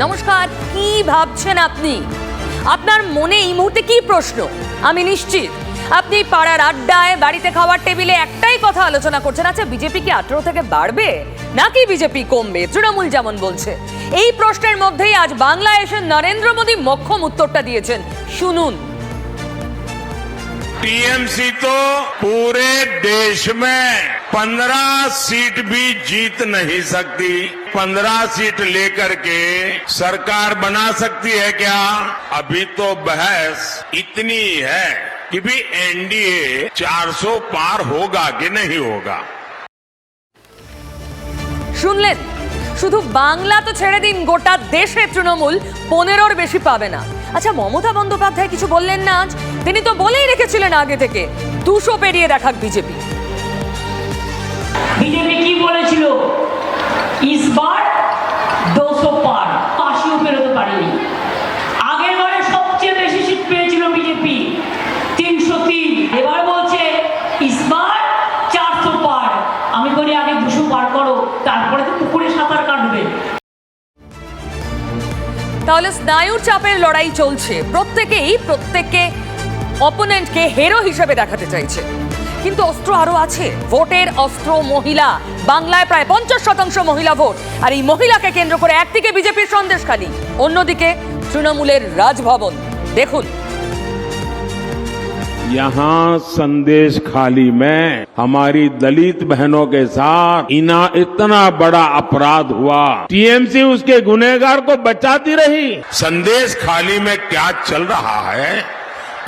নমস্কার কি ভাবছেন আপনি আপনার মনে এই মুহূর্তে কি প্রশ্ন আমি নিশ্চিত আপনি পাড়ার আড্ডায় বাড়িতে খাওয়ার টেবিলে একটাই কথা আলোচনা করছেন আচ্ছা বিজেপি কি আঠেরো থেকে বাড়বে নাকি বিজেপি কমবে তৃণমূল যেমন বলছে এই প্রশ্নের মধ্যেই আজ বাংলায় এসে নরেন্দ্র মোদী মক্ষম উত্তরটা দিয়েছেন শুনুন टीएमसी तो पूरे देश में 15 सीट भी जीत नहीं सकती 15 सीट लेकर के सरकार बना सकती है क्या अभी तो बहस इतनी है कि भी एनडीए 400 पार होगा कि नहीं होगा শুনলেন শুধু বাংলা তো ছেড়ে দিন গোটা দেশে তৃণমূল পনেরোর বেশি পাবে না আচ্ছা মমতা বন্দ্যোপাধ্যায় কিছু বললেন না আজ তিনি তো বলেই রেখেছিলেন আগে থেকে দুশো পেরিয়ে দেখাক বিজেপি बीजेपी की বলেছিল ইসবার দোষো পার পাশেও পেরোতে পারেনি। আগের বারে সবচেয়ে বেশি সিট পেয়েছিল বিজেপি তিনশো তিন। এবার বলছে ইসবার চারশো পার। আমি বলি, আগে দুশো পার করো, তারপরে তো পুকুরে সাঁতার কাটবে। তাহলে স্নায়ুর চাপের লড়াই চলছে। প্রত্যেকেই প্রত্যেককে অপোনেন্টকে হেরো হিসেবে দেখাতে চাইছে। কিন্তু অস্ত্র আরো আছে ভোটের অস্ত্র মহিলা বাংলায় প্রায় পঞ্চাশ শতাংশ মহিলা ভোট আর এই মহিলাকে কেন্দ্র করে একদিকে বিজেপির সন্দেশখালী অন্যদিকে তৃণমূলের রাজভবন দেখুন यहाँ संदेश खाली में हमारी दलित बहनों के साथ इना इतना बड़ा अपराध हुआ टीएमसी उसके गुनेगार को बचाती रही संदेश खाली में क्या चल रहा है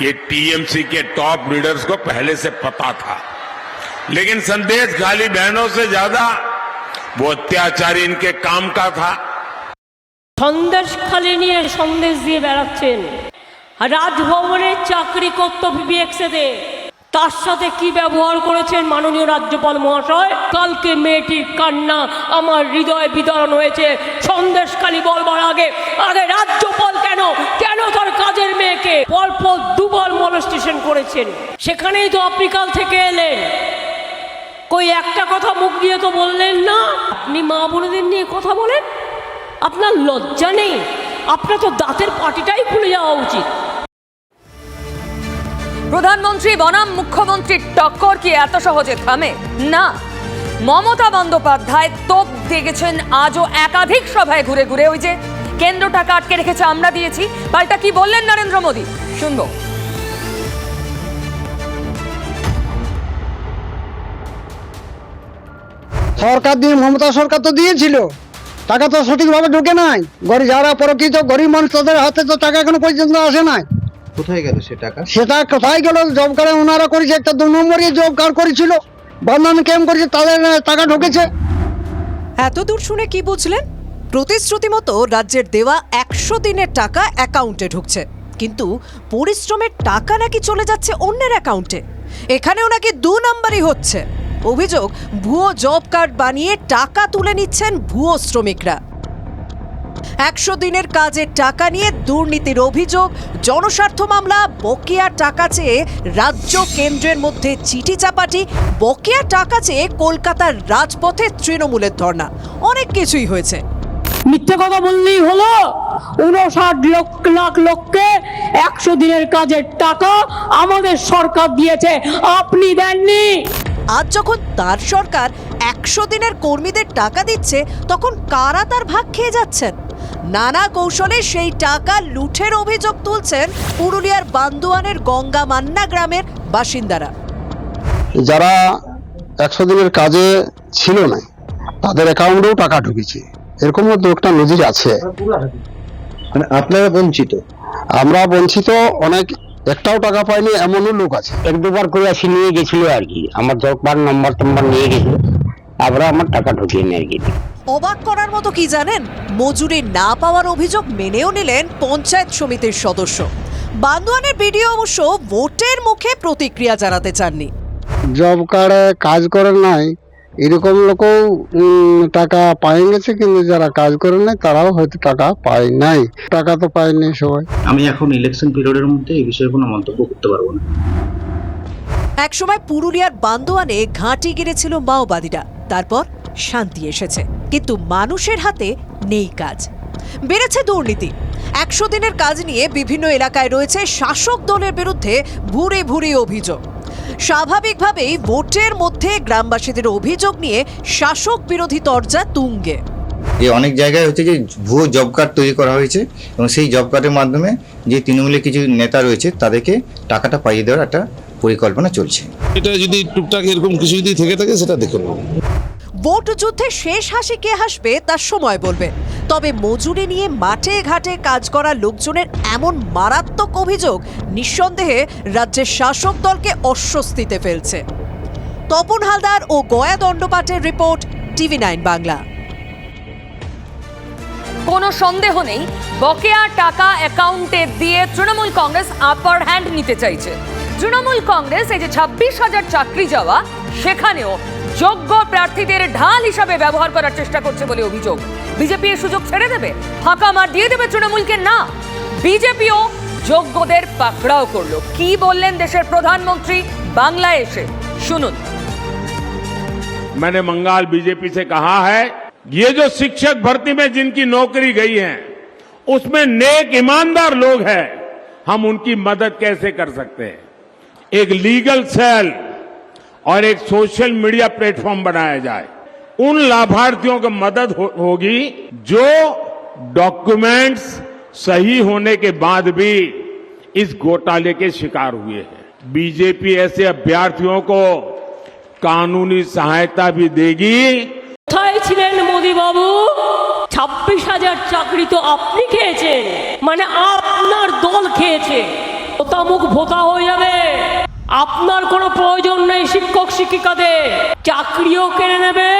ये टीएमसी के टॉप लीडर्स को पहले से पता था लेकिन संदेश खाली बहनों से ज्यादा वो अत्याचारी इनके काम का था সন্দেশ খালি নিয়ে সন্দেশ দিয়ে বেড়াচ্ছেন রাজভবনে চাকরি করত বিবিএক্সেতে তার সাথে কি ব্যবহার করেছেন মাননীয় রাজ্যপাল মহাশয় কালকে মেয়েটির কান্না আমার হৃদয়ে বিতরণ হয়েছে সন্দেশখালি বলবার আগে আগে রাজ্যপাল কেন কেন তার কাজের মেয়েকে পরপর দুবার মলস্টেশন করেছেন। সেখানেই তো আপনি কাল থেকে এলেন। কই, একটা কথা মুখ দিয়ে তো বললেন না? আপনি মা বোনেদের নিয়ে কথা বলেন। আপনার লজ্জা নেই। আপনার তো দাঁতের পাটিটাই খুলে যাওয়া উচিত। প্রধানমন্ত্রী, বনাম মুখ্যমন্ত্রীর টক্কর কি এত সহজে থামে? না। মমতা বন্দ্যোপাধ্যায় তোপ দেখেছেন, আজও একাধিক সভায় ঘুরে ঘুরে ওই যে কেন্দ্র টাকা আটকে রেখেছে আমরা দিয়েছি। পাল্টা কি বললেন নরেন্দ্র মোদী? শুনব। সরকার দিয়ে মমতা সরকার তো দিয়েছিল। টাকা তো সঠিকভাবে ঢুকে নাই। গরিব যারা প্রকৃত গরিব মানুষ তাদের হাতে তো টাকা এখনও পর্যন্ত আসে নাই। কোথায় গেল সে টাকা? সেটা কোথায় গেল? জব কার্ডে ওনারা করেছে একটা দু নম্বরই জব কার্ড করেছিল। বন্ধন ক্যাম্প করেছে তাদের টাকা ঢুকেছে। এত দূর শুনে কি বুঝলেন? প্রতিশ্রুতি মতো রাজ্যের দেওয়া একশো দিনের টাকা অ্যাকাউন্টে ঢুকছে। কিন্তু পরিশ্রমের টাকা নাকি চলে যাচ্ছে অন্যের অ্যাকাউন্টে। এখানেও নাকি দু নম্বরই হচ্ছে। অভিযোগ, ভুয়ো জব কার্ড বানিয়ে টাকা তুলে নিচ্ছেন ভুয়ো শ্রমিকরা। একশো দিনের কাজের টাকা নিয়ে দুর্নীতির অভিযোগ, জনস্বার্থ মামলা, বকেয়া টাকা চেয়ে রাজ্য কেন্দ্রের মধ্যে চিঠি চাপাটি, বকেয়া টাকা চেয়ে কলকাতার রাজপথে তৃণমূলের ধর্ণা। অনেক কিছুই হয়েছে। মিথ্যে কথা বললেই হলো। উনষাট লক্ষ লাখ লোককে একশো দিনের কাজের টাকা আমাদের সরকার দিয়েছে। আপনি দেননি। আজ যখন তার সরকার একশো দিনের কর্মীদের টাকা দিচ্ছে তখন কারা তার ভাগ খেয়ে যাচ্ছেন? নানা কৌশলে সেই টাকা লুঠের অভিযোগ তুলছেন পুরুলিয়ার বান্দুয়ানের গঙ্গা মান্না গ্রামের বাসিন্দারা। যারা একশো দিনের কাজে ছিল না তাদের অ্যাকাউন্টেও টাকা ঢুকেছে। এরকম তো একটা নজির আছে। মানে আপনারা বঞ্চিত। আমরা বঞ্চিত অনেক একটাও টাকা পাইনি এমনও লোক আছে। এক দুবার করে আসি নিয়ে গেছিল আর কি। আমার দরকার নম্বর টম্বর নিয়ে গেছিল। আবার আমার টাকা ঢুকিয়ে নিয়ে আর কি অবাক করার মতো কি জানেন? মজুরি না পাওয়ার অভিযোগ মেনেও নিলেন পঞ্চায়েত সমিতির সদস্য। বান্দোয়ানের বিডিও অবশ্য ভোটের মুখে প্রতিক্রিয়া জানাতে চাননি। জব কার্ডে কাজ করে নাই এরকম লোকও টাকা পাই গেছে কিন্তু যারা কাজ করে নাই তারাও হয়তো টাকা পায় নাই। টাকা তো পায়নি সবাই। আমি এখন ইলেকশন পিরিয়ডের মধ্যে এই বিষয়ে কোনো মন্তব্য করতে পারব না। একসময় পুরুলিয়ার বান্দোয়ানে ঘাঁটি গিরেছিল মাওবাদীরা। তারপর শান্তি এসেছে। কিন্তু মানুষের হাতে নেই কাজ। বেড়েছে দুর্নীতি। একশো দিনের কাজ নিয়ে বিভিন্ন এলাকায় রয়েছে শাসক দলের বিরুদ্ধে ভুরে ভুরি অভিযোগ। স্বাভাবিকভাবেই ভোটের মধ্যে গ্রামবাসীদের অভিযোগ নিয়ে শাসক বিরোধী তরজা তুঙ্গে। যে অনেক জায়গায় হচ্ছে যে ভুয়ো জব কার্ড তৈরি করা হয়েছে এবং সেই জব কার্ডের মাধ্যমে যে তৃণমূলের কিছু নেতা রয়েছে তাদেরকে টাকাটা পাইয়ে দেওয়ার একটা পরিকল্পনা চলছে। এটা যদি টুকটাক এরকম কিছু যদি থেকে থাকে সেটা দেখে নেব। ভোট যুদ্ধে শেষ হাসি কে হাসবে তার সময় বলবে। তবে মজুরি নিয়ে মাঠে ঘাটে কাজ করা লোকজনের এমন মারাত্মক অভিযোগ নিঃসন্দেহে রাজ্যের শাসক দলকে অস্বস্তিতে ফেলছে। তপন হালদার ও গয়া দণ্ডপাঠের রিপোর্ট, টিভি নাইন বাংলা। কোনো সন্দেহ নেই, বকেয়া টাকা অ্যাকাউন্টে দিয়ে তৃণমূল কংগ্রেস আপার হ্যান্ড নিতে চাইছে। তৃণমূল কংগ্রেস এই যে ছাব্বিশ হাজার চাকরি যাওয়া, সেখানেও যোগ্য প্রার্থীদের ঢাল হিসাবে ব্যবহার করার চেষ্টা করছে বলে অভিযোগ বিজেপি এর সুযোগ ছেড়ে দেবে ফাঁকা মার দিয়ে দেবে তৃণমূলকে না বিজেপিও যোগ্যদের পাকড়াও করলো কি বললেন দেশের প্রধানমন্ত্রী বাংলায় এসে শুনুন मैंने बंगाल बीजेपी से कहा है ये जो शिक्षक भर्ती में जिनकी नौकरी गई है उसमें नेक ईमानदार लोग हैं हम उनकी मदद कैसे कर सकते हैं एक लीगल सेल और एक सोशल मीडिया प्लेटफॉर्म बनाया जाए उन लाभार्थियों को मदद हो, होगी जो डॉक्यूमेंट्स सही होने के बाद भी इस घोटाले के शिकार हुए हैं बीजेपी ऐसे अभ्यर्थियों को कानूनी सहायता भी देगी কোথায় ছিলেন মোদি বাবু ছাব্বিশ হাজার চাকরি তো আপনি খেয়েছেন মানে আপনার দল খেয়েছে ভোতামুখ ভোতা হয়ে যাবে আপনার কোনো প্রয়োজন নেই শিক্ষক শিক্ষিকাদের। চাকরিও কেড়ে নেবে,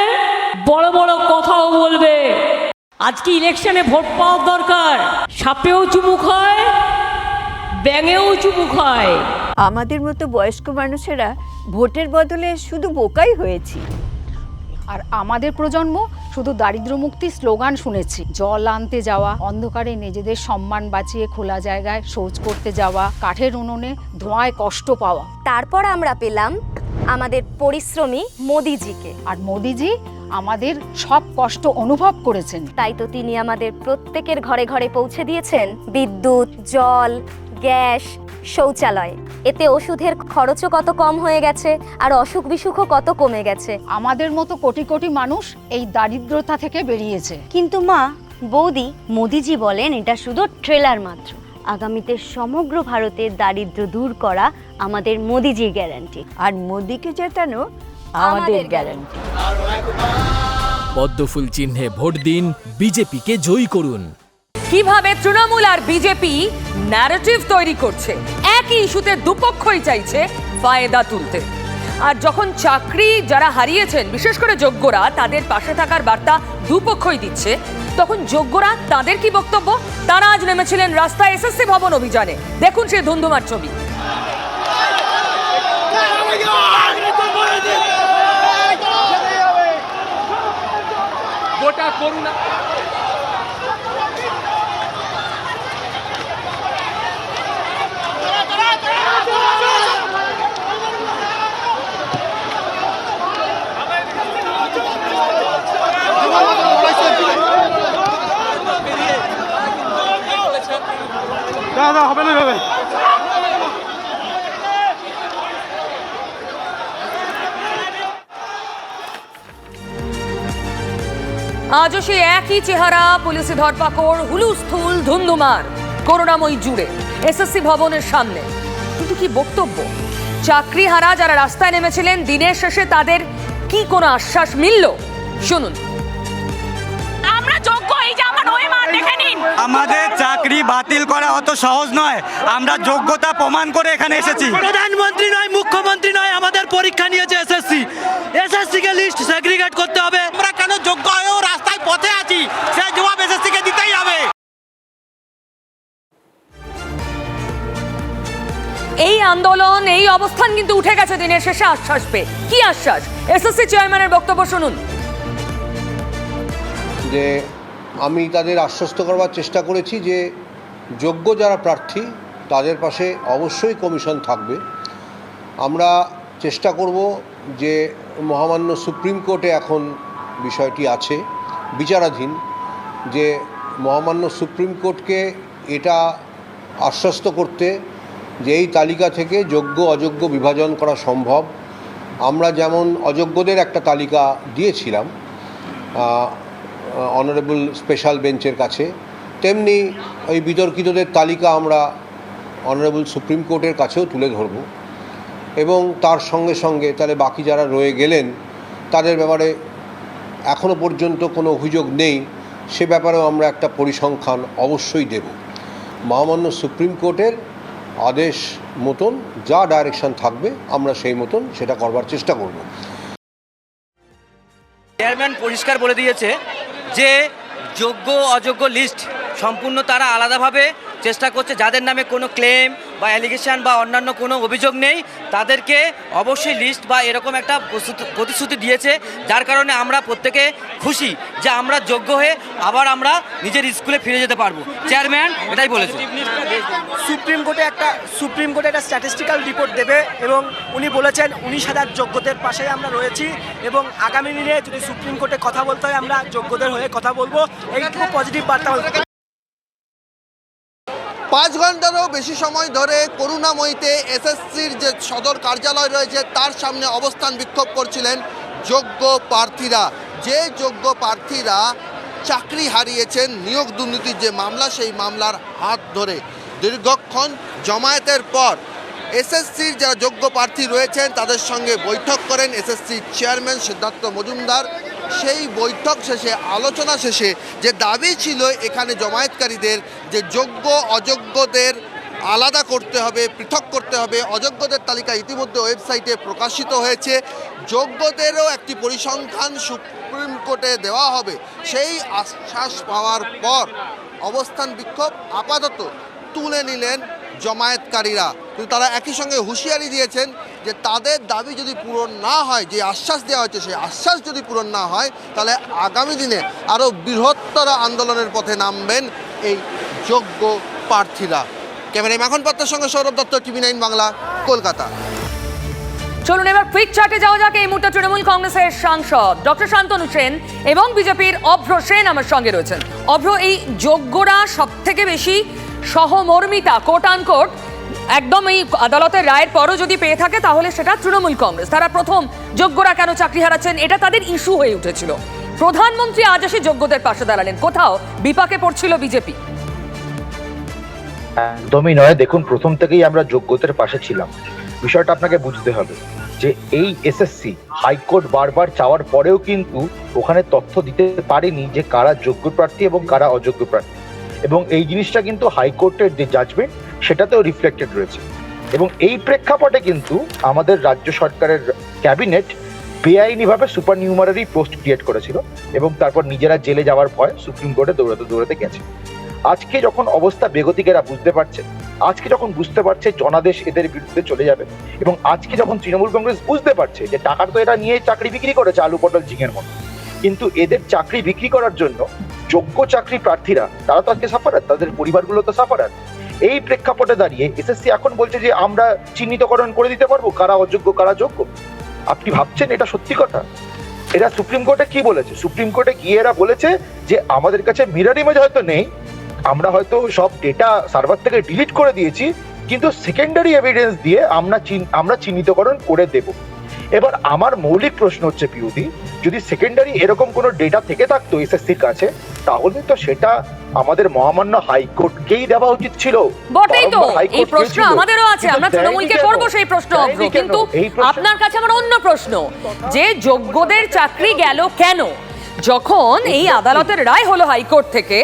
বড় বড় কথাও বলবে। আজকে ইলেকশনে ভোট পাওয়ার দরকার। সাপেও চুমুক হয়, ব্যাঙেও চুমুক হয়। আমাদের মতো বয়স্ক মানুষেরা ভোটের বদলে শুধু বোকাই হয়েছি। আর আমাদের প্রজন্ম শুধু দারিদ্র মুক্তি স্লোগান শুনেছি জল আনতে যাওয়া অন্ধকারে নিজেদের সম্মান বাঁচিয়ে খোলা জায়গায় শৌচ করতে যাওয়া কাঠের উনুনে ধোঁয়ায় কষ্ট পাওয়া। তারপর আমরা পেলাম আমাদের পরিশ্রমী মোদিজিকে। আর মোদিজি আমাদের সব কষ্ট অনুভব করেছেন। তাই তো তিনি আমাদের প্রত্যেকের ঘরে ঘরে পৌঁছে দিয়েছেন। বিদ্যুৎ জল গ্যাস শৌচালয়। এতে ওষুধের খরচও কত কম হয়ে গেছে আর অসুখ বিসুখও কত কমে গেছে। আমাদের মতো কোটি কোটি মানুষ এই দারিদ্রতা থেকে বেরিয়েছে। কিন্তু মা বৌদি মোদিজি বলেন এটা শুধু ট্রেলার মাত্র। আগামীতে সমগ্র ভারতের দারিদ্র দূর করা আমাদের মোদিজির গ্যারান্টি। আর মোদিকে জেতানো আমাদের গ্যারান্টি। পদ্মফুল চিহ্নে ভোট দিন বিজেপিকে জয়ী করুন। কীভাবে তৃণমূল আর বিজেপি ন্যারেটিভ তৈরি করছে? একই ইস্যুতে দুপক্ষই চাইছে ফায়দা তুলতে। আর যখন চাকরি যারা হারিয়েছেন, বিশেষ করে যোগ্যরা, তাদের পাশে থাকার বার্তা দুপক্ষই দিচ্ছে, তখন যোগ্যরা তাদের কি বক্তব্য? তারা আজ নেমেছিলেন রাস্তায় এসএসসি ভবন অভিযানে। দেখুন সেই ধুন্ধুমার ছবি। আজও সেই একই চেহারা, পুলিশি ধরপাকড়, হুলুস্থুল, ধুন্ধুমার। করোনাময়ী জুড়ে, এসএসসি ভবনের সামনে। কিন্তু কি বক্তব্য? চাকরি হারা যারা রাস্তায় নেমেছিলেন, দিনের শেষে তাদের কি কোনো আশ্বাস মিলল? শুনুন। আমাদের চাকরি বাতিল করা অত সহজ নয়। আমরা যোগ্যতা প্রমাণ করে এখানে এসেছি। প্রধানমন্ত্রী নয় মুখ্যমন্ত্রী নয় আমাদের পরীক্ষা নিয়েছে এসএসসি এসএসসি কে লিস্ট সেগ্রিগেট করতে হবে। আমরা কেন যোগ্য হয়েও রাস্তায় পথে আছি? সেই জবাব এসএসসি কে দিতেই হবে। এই আন্দোলন এই অবস্থান কিন্তু উঠে গেছে দিনের শেষে আশ্বাস পেয়ে। কি আশ্বাস? এসএসসি চেয়ারম্যানের বক্তব্য শুনুন। যে আমি তাদের আশ্বস্ত করবার চেষ্টা করেছি যে যোগ্য যারা প্রার্থী, তাদের পাশে অবশ্যই কমিশন থাকবে। আমরা চেষ্টা করব যে মহামান্য সুপ্রিম কোর্টে এখন বিষয়টি আছে, বিচারাধীন, যে মহামান্য সুপ্রিম কোর্টকে এটা আশ্বস্ত করতে যে এই তালিকা থেকে যোগ্য, অযোগ্য বিভাজন করা সম্ভব। আমরা যেমন অযোগ্যদের একটা তালিকা দিয়েছিলাম অনারেবল স্পেশাল বেঞ্চের কাছে। তেমনি ওই বিতর্কিতদের তালিকা আমরা অনারেবল সুপ্রিম কোর্টের কাছেও তুলে ধরব। এবং তার সঙ্গে সঙ্গে তাহলে বাকি যারা রয়ে গেলেন, তাদের ব্যাপারে এখনও পর্যন্ত কোনো অভিযোগ নেই। সে ব্যাপারেও আমরা একটা পরিসংখ্যান অবশ্যই দেব। মহামান্য সুপ্রিম কোর্টের আদেশ মতন যা ডাইরেকশন থাকবে, আমরা সেই মতন সেটা করবার চেষ্টা করব। চেয়ারম্যান পরিষ্কার বলে দিয়েছে যে যোগ্য অযোগ্য লিস্ট সম্পূর্ণ তারা আলাদাভাবে চেষ্টা করছে, যাদের নামে কোনো ক্লেম বা অ্যালিগেশন বা অন্যান্য কোনো অভিযোগ নেই, তাদেরকে অবশ্যই লিস্ট বা এরকম একটা প্রতিশ্রুতি দিয়েছে, যার কারণে আমরা প্রত্যেকে খুশি যে আমরা যোগ্য হয়ে আবার আমরা নিজের স্কুলে ফিরে যেতে পারব। চেয়ারম্যান এটাই বলেছে। সুপ্রিম কোর্টে একটা সুপ্রিম কোর্টে একটা স্ট্যাটিস্টিক্যাল রিপোর্ট দেবে এবং উনি বলেছেন উনিশ হাজার যোগ্যদের পাশে আমরা রয়েছি এবং আগামী দিনে যদি সুপ্রিম কোর্টে কথা বলতে হয়, আমরা যোগ্যদের হয়ে কথা বলব। এইটুকু পজিটিভ বার্তা পাঁচ ঘন্টারও বেশি সময় ধরে করুণাময়ীতে এসএসসির যে সদর কার্যালয় রয়েছে, তার সামনে অবস্থান বিক্ষোভ করছিলেন যোগ্য প্রার্থীরা। যে যোগ্য প্রার্থীরা চাকরি হারিয়েছেন, নিয়োগ দুর্নীতির যে মামলা, সেই মামলার হাত ধরে। দীর্ঘক্ষণ জমায়েতের পর এসএসসির যারা যোগ্য প্রার্থী রয়েছেন, তাদের সঙ্গে বৈঠক করেন এসএসসির চেয়ারম্যান সিদ্ধার্থ মজুমদার। সেই বৈঠক শেষে, আলোচনা শেষে যে দাবি ছিল এখানে জমায়েতকারীদের যে যোগ্য, অযোগ্যদের আলাদা করতে হবে, পৃথক করতে হবে, অযোগ্যদের তালিকা ইতিমধ্যে ওয়েবসাইটে প্রকাশিত হয়েছে। যোগ্যদেরও একটি পরিসংখ্যান সুপ্রিম কোর্টে দেওয়া হবে। সেই আশ্বাস পাওয়ার পর অবস্থান বিক্ষোভ আপাতত তুলে নিলেন জমায়েতকারীরা। কিন্তু তারা একই সঙ্গে হুঁশিয়ারি দিয়েছেন যে তাদের দাবি যদি পূরণ না হয়, যে আশ্বাস দেওয়া হয়েছে সেই আশ্বাস যদি পূরণ না হয়, তাহলে আগামী দিনে আরও বৃহত্তর আন্দোলনের পথে নামবেন এই যোগ্য প্রার্থীরা। ক্যামেরা মাখন পাত্রের সঙ্গে সৌরভ দত্ত, টিভি নাইন বাংলা, কলকাতা। চলুন এবার কুইক চার্টে যাওয়া যাক। এই মুহূর্তে তৃণমূল কংগ্রেসের সাংসদ ডক্টর শান্তনু সেন এবং বিজেপির অভ্র সেন আমার সঙ্গে রয়েছেন। অভ্র এই যোগ্যরা সব থেকে বেশি সহমর্মিতা কোট আনকোট একদম এই আদালতের রায়ের পরও যদি পেয়ে থাকে, তাহলে সেটা তৃণমূল কংগ্রেস। তারা প্রথম যোগ্যরা কেন চাকরি হারাচ্ছেন, এটা তাদের ইস্যু হয়ে উঠেছিল। প্রধানমন্ত্রী আজ এসে যোগ্যদের পাশে দাঁড়ালেন। কোথাও বিপাকে পড়ছিল বিজেপি। একদমই নয়। দেখুন, প্রথম থেকেই আমরা যোগ্যতার পাশে ছিলাম। বিষয়টা আপনাকে বুঝতে হবে যে এই এসএসসি হাইকোর্ট বারবার চাওয়ার পরেও কিন্তু ওখানে তথ্য দিতে পারেনি যে কারা যোগ্য প্রার্থী এবং কারা অযোগ্য প্রার্থী। এবং এই জিনিসটা কিন্তু হাইকোর্টের যে জাজমেন্ট সেটাতেও রিফ্লেক্টেড রয়েছে। এবং এই প্রেক্ষাপটে কিন্তু আমাদের রাজ্য সরকারের ক্যাবিনেট বেআইনিভাবে সুপার নিউমারারি পোস্ট ক্রিয়েট করেছিল এবং তারপর নিজেরা জেলে যাওয়ার ভয় সুপ্রিম কোর্টে দৌড়াতে দৌড়াতে গেছে। আজকে যখন অবস্থা বেগতিকেরা বুঝতে পারছে, আজকে যখন বুঝতে পারছে জনাদেশ এদের বিরুদ্ধে চলে যাবে, এবং আজকে যখন তৃণমূল কংগ্রেস বুঝতে পারছে যে টাকার তো এরা নিয়ে চাকরি বিক্রি করেছে আলু পটল ঝিঙের মতো, কিন্তু এদের চাকরি বিক্রি করার জন্য যোগ্য চাকরি প্রার্থীরা, তারা তো আজকে সাফারার তাদের পরিবারগুলো তো সাফারার এই প্রেক্ষাপটে দাঁড়িয়ে এসএসসি এখন বলছে যে, আমরা চিহ্নিতকরণ করে দিতে পারব, কারা অযোগ্য, কারা যোগ্য। আপনি ভাবছেন এটা সত্যি কথা? এরা সুপ্রিম কোর্টে কি বলেছে? সুপ্রিম কোর্টে গিয়ে এরা বলেছে যে, আমাদের কাছে মিরর ইমেজ হয়তো নেই, আমরা হয়তো সব ডেটা সার্ভার থেকে ডিলিট করে দিয়েছি, কিন্তু সেকেন্ডারি এভিডেন্স দিয়ে আমরা আমরা চিহ্নিতকরণ করে দেব। এবার আমার মৌলিক প্রশ্ন হচ্ছে পিউদি যদি সেকেন্ডারি এরকম কোনো ডেটা থেকে থাকতো এসএসসির কাছে তাহলে তো সেটা আমাদের মহামান্য হাইকোর্টকেই দেওয়া উচিত ছিল? বটেই তো। এই প্রশ্ন আমাদেরও আছে আমরা তৃণমূলকে? করব সেই প্রশ্ন অভ্র কিন্তু আপনার কাছে আমার অন্য প্রশ্ন যে যোগ্যদের চাকরি গেল কেন? যখন এই আদালতের রায় হলো হাইকোর্ট থেকে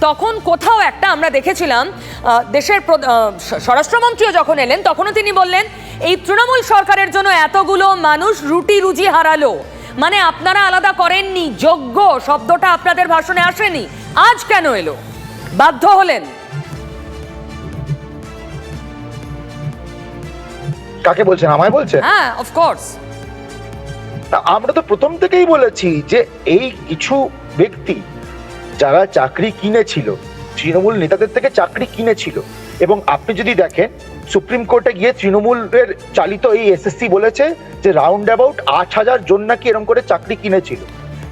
তখন কোথাও একটা আমরা দেখেছিলাম দেশের স্বরাষ্ট্রমন্ত্রীও যখন এলেন তখনও তিনি বললেন এই তৃণমূল সরকারের জন্য এতগুলো মানুষ রুটি রুজি হারালো। মানে আপনারা আলাদা করেননি যোগ্য শব্দটা আপনাদের ভাষণে আসেনি। আজ কেন এলো? বাধ্য হলেন। কাকে বলছেন? আমায় বলছেন? হ্যাঁ অফকোর্স তা আমরা তো প্রথম থেকেই বলেছি যে এই কিছু ব্যক্তি যারা চাকরি কিনেছিল তৃণমূল নেতাদের থেকে চাকরি কিনেছিল এবং আপনি যদি দেখেন সুপ্রিম কোর্টে গিয়ে তৃণমূলের চালিত এই এসএসসি বলেছে যে রাউন্ড অ্যাবাউট আট হাজার জন নাকি এরকম করে চাকরি কিনেছিল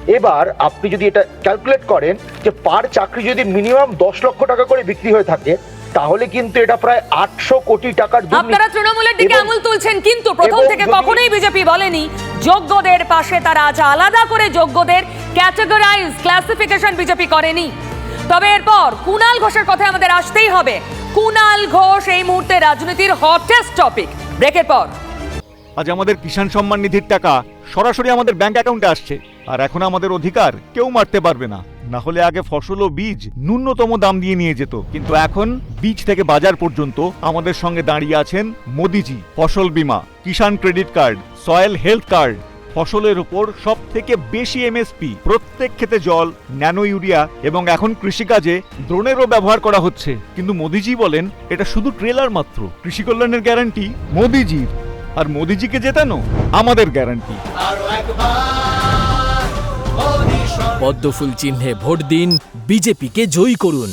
এবার আপনি যদি এটা ক্যালকুলেট করেন যে পার চাকরি যদি মিনিমাম দশ লক্ষ টাকা করে বিক্রি হয়ে থাকে তাহলে কিন্তু এটা প্রায় আটশো কোটি টাকার। আপনারা তৃণমূলের দিকে আঙুল তুলছেন কিন্তু প্রথম থেকে কখনোই বিজেপি বলেনি যোগ্যদের পাশে তারা আজ আলাদা করে যোগ্যদের ক্যাটাগরাইজ ক্লাসিফিকেশন বিজেপি করেনি। তবে এরপর কুনাল ঘোষের কথা আমাদের আসতেই হবে। কুনাল ঘোষ এই মুহূর্তে রাজনীতির হটেস্ট টপিক ব্রেকের পর। আজ আমাদের কিষাণ সম্মান নিধির টাকা সরাসরি আমাদের ব্যাংক অ্যাকাউন্টে আসছে। আর এখন আমাদের অধিকার কেউ মারতে পারবে না। না হলে আগে ফসল ও বীজ ন্যূনতম দাম দিয়ে নিয়ে যেত। কিন্তু এখন বীজ থেকে বাজার পর্যন্ত আমাদের সঙ্গে দাঁড়িয়ে আছেন মোদিজি। ফসল বীমা, Kisan credit card, soil health card ফসলের উপর সব থেকে বেশি এমএসপি প্রত্যেক ক্ষেতে জল ন্যানো ইউরিয়া এবং এখন কৃষিকাজে ড্রোনেরও ব্যবহার করা হচ্ছে। কিন্তু মোদিজি বলেন এটা শুধু ট্রেলার মাত্র। কৃষি কল্যাণের গ্যারান্টি মোদিজির। আর মোদিজিকে জেতানো আমাদের গ্যারান্টি। পদ্মফুল চিহ্নে ভোট দিন বিজেপিকে জয়ী করুন।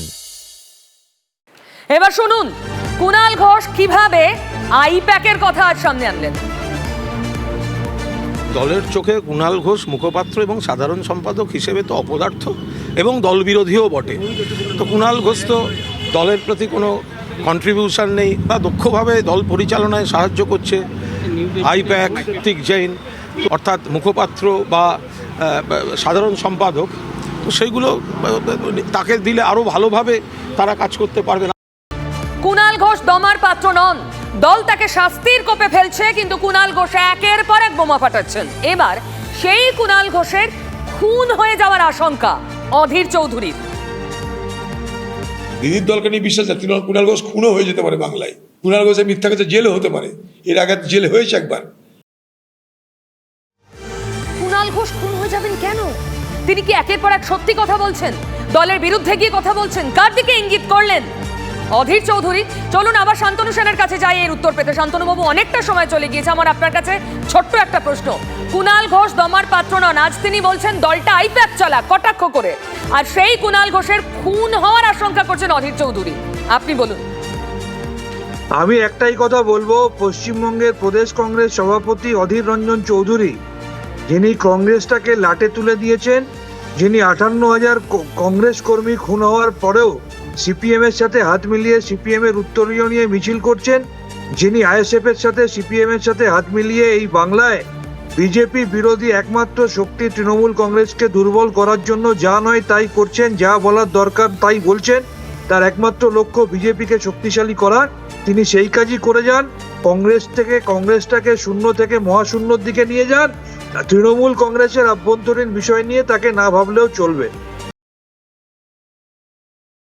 এবার শুনুন কুনাল ঘোষ কীভাবে আইপ্যাকের কথা আজ সামনে আনলেন। দলের চোখে কুণাল ঘোষ মুখপাত্র এবং সাধারণ সম্পাদক হিসেবে তো অপদার্থ এবং দলবিরোধীও বটে। তো কুণাল ঘোষ তো দলের প্রতি কোনো কন্ট্রিবিউশন নেই বা দক্ষভাবে দল পরিচালনায় সাহায্য করছে। আইপ্যাক তিক জৈন অর্থাৎ মুখপাত্র বা সাধারণ সম্পাদক। তো সেইগুলো তাকে দিলে আরও ভালোভাবে তারা কাজ করতে পারবে না। কুনাল ঘোষ দমার পাত্র নন। দল তাকে শাস্তির কোপে ফেলছে কিন্তু কুনাল ঘোষ একের পর এক বোমা ফাটাচ্ছেন। এবার সেই কুনাল ঘোষের খুন হয়ে যাওয়ার আশঙ্কা অধীর চৌধুরীর। দিদির দলকে নিয়ে বিশ্বাস আছে তৃণমূল কুণাল ঘোষ খুনও হয়ে যেতে পারে বাংলায়। কুণাল ঘোষের মিথ্যা কাছে জেলও হতে পারে। এর আগে জেল হয়েছে একবার। কুনাল ঘোষ খুন হয়ে যাবেন কেন? তিনি কি একের পর এক সত্যি কথা বলছেন? দলের বিরুদ্ধে গিয়ে কথা বলছেন? কার দিকে ইঙ্গিত করলেন? অধীর চৌধুরী, চলুন আবার শান্তনু সেনের কাছে যাই, এর উত্তর পেতে। শান্তনুবাবু, অনেকটা সময় চলে গিয়েছে। আমার আপনার কাছে ছোট্ট একটা প্রশ্ন। কুনাল ঘোষ দমার পাত্র নন। আজ তিনি বলছেন, দলটা আইপ্যাক চালা, কটাক্ষ করে। আর সেই কুনাল ঘোষের খুন হওয়ার আশঙ্কা করছেন অধীর চৌধুরী। আপনি বলুন। আমি একটাই কথা বলব, পশ্চিমবঙ্গের প্রদেশ কংগ্রেস সভাপতি অধীর রঞ্জন চৌধুরী, যিনি কংগ্রেসটাকে লাটে তুলে দিয়েছেন, যিনি আটান্ন হাজার কংগ্রেস কর্মী খুন হওয়ার পরেও সিপিএম এর সাথে হাত মিলিয়ে সিপিএম এর উত্তরীয় নিয়ে মিছিল করছেন, যিনি আইএসএফ এর সাথে সিপিএম এর সাথে হাত মিলিয়ে এই বাংলায় বিজেপি বিরোধী একমাত্র শক্তি তৃণমূল কংগ্রেসকে দুর্বল করার জন্য যা নয় তাই করছেন, যা বলার দরকার তাই বলছেন। তার একমাত্র লক্ষ্য বিজেপিকে শক্তিশালী করা তিনি সেই কাজই করে যান, কংগ্রেস থেকে কংগ্রেসটাকে শূন্য থেকে মহাশূন্যর দিকে নিয়ে যান। তৃণমূল কংগ্রেসের আভ্যন্তরীণ বিষয় নিয়ে তাকে না ভাবলেও চলবে।